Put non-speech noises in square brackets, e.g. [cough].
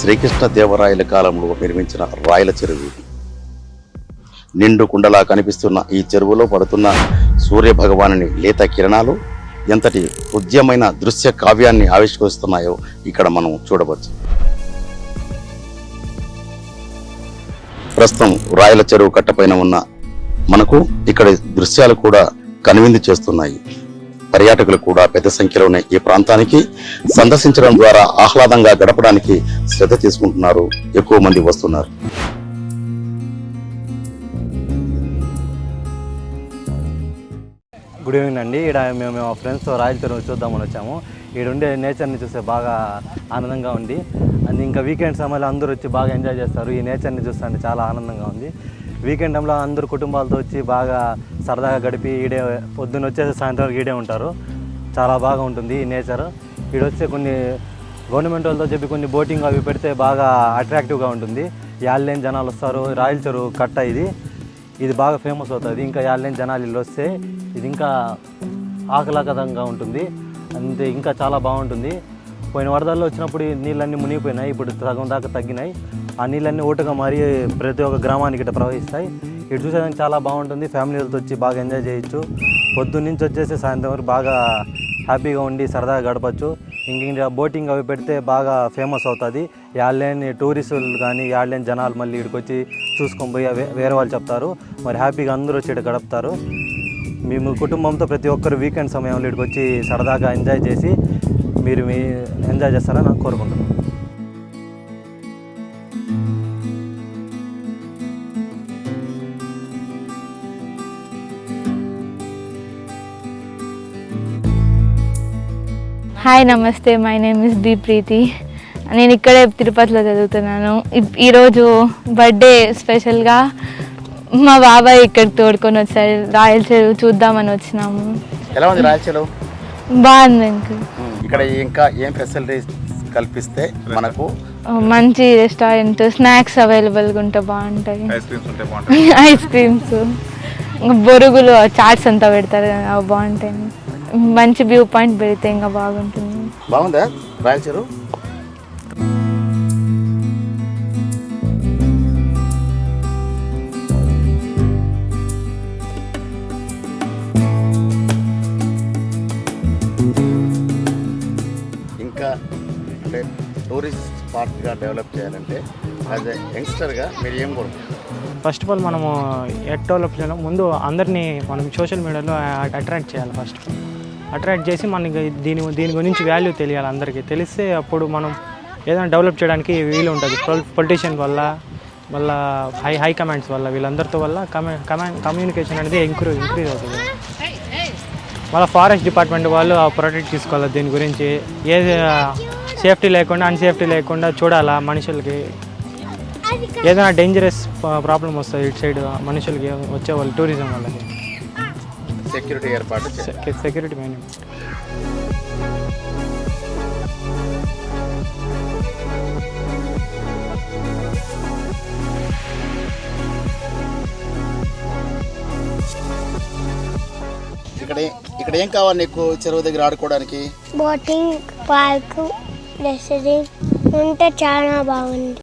శ్రీకృష్ణ దేవరాయల కాలంలో నిర్మించిన రాయల చెరువు నిండు కుండలా కనిపిస్తున్న ఈ చెరువులో పడుతున్న సూర్య భగవానుని లేత కిరణాలు ఎంతటి హృద్యమైన దృశ్య కావ్యాన్ని ఆవిష్కరిస్తున్నాయో ఇక్కడ మనం చూడవచ్చు. ప్రస్తుతం రాయల చెరువు కట్టపైన ఉన్న మనకు ఇక్కడ దృశ్యాలు కూడా కనువిందు చేస్తున్నాయి. పర్యాటకులు కూడా పెద్ద సంఖ్యలోనే ఈ ప్రాంతానికి సందర్శించడం ద్వారా ఆహ్లాదంగా గడపడానికి శ్రద్ధ తీసుకుంటున్నారు. ఎక్కువ మంది వస్తున్నారు. గుడ్ ఈవినింగ్ అండి. ఇక్కడ మేము మా ఫ్రెండ్స్తో రాయల చూద్దామని వచ్చాము. ఇక్కడ ఉండే నేచర్ని చూస్తే బాగా ఆనందంగా ఉంది. అండ్ ఇంకా వీకెండ్ సమయంలో అందరూ వచ్చి బాగా ఎంజాయ్ చేస్తారు. ఈ నేచర్ని చూస్తే చాలా ఆనందంగా ఉంది. వీకెండ్ టైంలో అందరూ కుటుంబాలతో వచ్చి బాగా సరదాగా గడిపి ఈడే పొద్దున్న వచ్చేసి సాయంత్రం ఈడే ఉంటారు. చాలా బాగా ఉంటుంది ఈ నేచర్. ఈడ వచ్చే కొన్ని గవర్నమెంట్ వాళ్ళతో చెప్పి కొన్ని బోటింగ్ అవి పెడితే బాగా అట్రాక్టివ్గా ఉంటుంది. యాళ్ళేని జనాలు వస్తారు. రాయల చెరువు కట్ట ఇది. ఇది బాగా ఫేమస్ అవుతుంది. ఇంకా యాళ్ళేని జనాలు ఇల్లు వస్తే ఇది ఇంకా ఆకలాకదంగా ఉంటుంది. అంతే ఇంకా చాలా బాగుంటుంది. పోయిన వరదల్లో వచ్చినప్పుడు ఈ నీళ్ళన్నీ మునిగిపోయినాయి. ఇప్పుడు సగం దాకా తగ్గినాయి. ఆ నీళ్ళన్నీ ఊటగా మారి ప్రతి ఒక్క గ్రామానికి ఇట్లా ప్రవహిస్తాయి. ఇటు చూసేదానికి చాలా బాగుంటుంది. ఫ్యామిలీలతో వచ్చి బాగా ఎంజాయ్ చేయొచ్చు. పొద్దున్న నుంచి వచ్చేసి సాయంత్రం వరకు బాగా హ్యాపీగా ఉండి సరదాగా గడపచ్చు. ఇంక ఇంకా బోటింగ్ అవి పెడితే బాగా ఫేమస్ అవుతుంది. యాళ్ళని టూరిస్టులు కానీ యాళ్ళని జనాలు మళ్ళీ ఇక్కడికి వచ్చి చూసుకొని పోయి వేరే వాళ్ళు చెప్తారు. మరి హ్యాపీగా అందరూ వచ్చి ఇక్కడ గడుపుతారు. మేము కుటుంబంతో ప్రతి ఒక్కరు వీకెండ్ సమయంలో ఇక్కడికి వచ్చి సరదాగా ఎంజాయ్ చేసి మీరు మీ ఎంజాయ్ చేస్తారని నాకు కోరుకుంటున్నాను. హాయ్ నమస్తే. My name is B Preethi నేను ఇక్కడే తిరుపతిలో చదువుతున్నాను. ఈరోజు బర్త్డే స్పెషల్గా మా బాబాయ్ ఇక్కడికి తోడుకొని వచ్చారు. రాయల చెరువు చూద్దామని వచ్చినాము. ఎలా ఉంది రాయచలు బాగుంది అంకుల్. ఇక్కడ ఇంకా ఏం ఫెసిలిటీస్ కల్పిస్తే మనకు? మంచి రెస్టారెంట్ స్నాక్స్ అవైలబుల్గా ఉంటే బాగుంటాయి. ఐస్ [laughs] క్రీమ్స్ బొరుగులు చాట్స్ అంతా పెడతారు అవి బాగుంటాయి. మంచి వ్యూ పాయింట్ పెడితే ఇంకా బాగుంటుంది. బాగుందా? రాయల చెరువు ఇంకా అంటే టూరిస్ట్ స్పాట్గా డెవలప్ చేయాలంటే యాజ్ ఎ యంగ్స్టర్గా మీరు ఏం కోరుకుంటారు ఫస్ట్ ఆఫ్ ఆల్ మనము ఎట్ డెవలప్ చేయాలి ముందు అందరినీ మనం సోషల్ మీడియాలో అట్రాక్ట్ చేయాలి ఫస్ట్ అట్రాక్ట్ చేసి మనకి దీని దీని గురించి వాల్యూ తెలియాలి అందరికీ. తెలిస్తే అప్పుడు మనం ఏదైనా డెవలప్ చేయడానికి వీలు ఉంటుంది. పొలిటీషియన్ వల్ల వల్ల హై హై కమాండ్స్ వల్ల వీళ్ళందరితో వల్ల కమే కమాండ్ కమ్యూనికేషన్ అనేది ఇంక్రూజ్ ఇంక్రీజ్ అవుతుంది. మళ్ళీ ఫారెస్ట్ డిపార్ట్మెంట్ వాళ్ళు ప్రొటెక్ట్ తీసుకోవాలి దీని గురించి. ఏ సేఫ్టీ లేకుండా అన్సేఫ్టీ లేకుండా చూడాలా మనుషులకి. ఏదైనా డేంజరస్ ప్రాబ్లం వస్తుంది ఇటు సైడ్ మనుషులకి వచ్చే వాళ్ళు టూరిజం వాళ్ళకి. సెక్యూరిటీ ఏర్పాటు సెక్యూరిటీ మెయిన్. ఇక్కడ ఇక్కడ ఏం కావాలి నీకు చెరువు దగ్గర ఆడుకోవడానికి? బోటింగ్ పార్క్ ఉంటే చాలా బాగుంది.